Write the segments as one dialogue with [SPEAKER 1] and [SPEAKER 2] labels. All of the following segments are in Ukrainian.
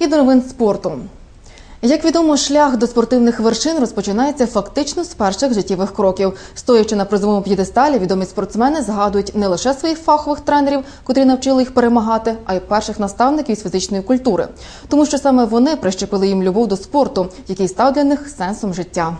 [SPEAKER 1] І до новин спорту. Як відомо, шлях до спортивних вершин розпочинається фактично з перших життєвих кроків. Стоячи на призовому п'єдесталі, відомі спортсмени згадують не лише своїх фахових тренерів, котрі навчили їх перемагати, а й перших наставників з фізичної культури, тому що саме вони прищепили їм любов до спорту, який став для них сенсом життя.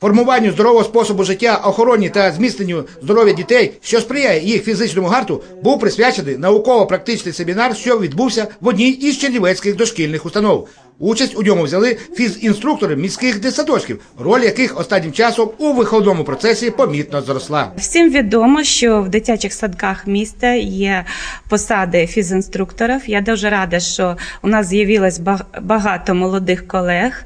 [SPEAKER 2] Формуванню здорового способу життя, охороні та зміцненню здоров'я дітей, що сприяє їх фізичному гарту, був присвячений науково-практичний семінар, що відбувся в одній із чернівецьких дошкільних установ. Участь у ньому взяли фізінструктори міських дитсадочків, роль яких останнім часом у виховному процесі помітно зросла.
[SPEAKER 3] Всім відомо, що в дитячих садках міста є посади фізінструкторів. Я дуже рада, що у нас з'явилось баг- багато молодих колег.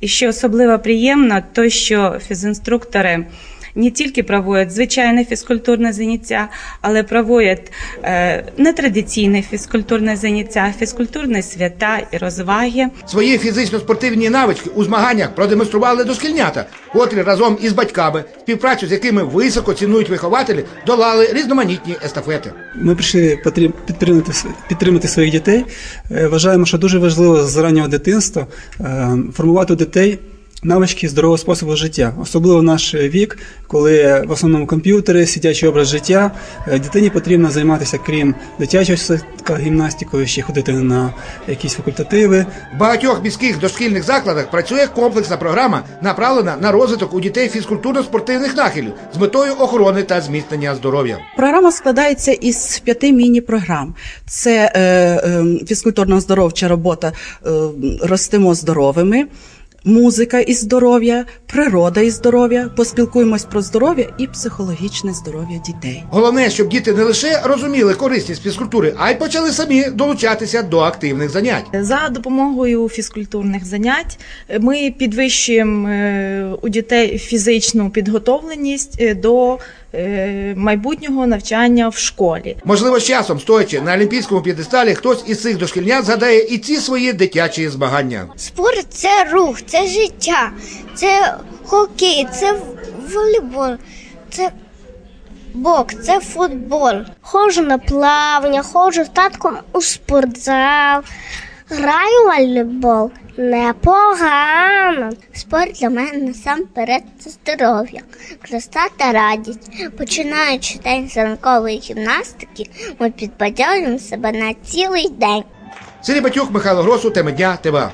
[SPEAKER 3] І що особливо приємно, то що фізінструктори не тільки проводять звичайне фізкультурне заняття, але проводять е, нетрадиційне фізкультурне заняття, фізкультурні свята і розваги.
[SPEAKER 2] Свої фізично-спортивні навички у змаганнях продемонстрували дошкільнята, котрі разом із батьками, співпрацю з якими високо цінують вихователі, долали різноманітні естафети.
[SPEAKER 4] Ми прийшли підтримати, с- підтримати своїх дітей. Е, Вважаємо, що дуже важливо з раннього дитинства е, формувати у дітей навички здорового способу життя, особливо в наш вік, коли в основному комп'ютери, сидячий образ життя. Е, Дитині потрібно займатися, крім дитячого садка, гімнастикою, ще ходити на якісь факультативи.
[SPEAKER 2] В багатьох міських дошкільних закладах працює комплексна програма, направлена на розвиток у дітей фізкультурно-спортивних нахилів з метою охорони та зміцнення здоров'я.
[SPEAKER 5] Програма складається із п'яти міні-програм: це е, е, фізкультурно-здоровча робота е, ростемо здоровими. Музика і здоров'я, природа і здоров'я, поспілкуємось про здоров'я і психологічне здоров'я дітей.
[SPEAKER 2] Головне, щоб діти не лише розуміли корисність фізкультури, а й почали самі долучатися до активних занять.
[SPEAKER 6] За допомогою фізкультурних занять ми підвищуємо е, у дітей фізичну підготовленість е, до майбутнього навчання в школі.
[SPEAKER 2] Можливо, з часом, стоячи на олімпійському п'єдесталі, хтось із цих дошкільнят згадає і ці свої дитячі змагання.
[SPEAKER 7] Спорт це рух, це життя, це хокей, це волейбол, це бокс, це футбол. Ходжу на плавання, ходжу з татком у спортзал, граю волейбол. Непогано. Спорт для мене насамперед це здоров'я, краса та радість. Починаючи день з ранкової гімнастики, ми підбадьорюємо себе на цілий день.
[SPEAKER 2] Сергій Батюк, Михайло Гросу, теми дня, ТВА.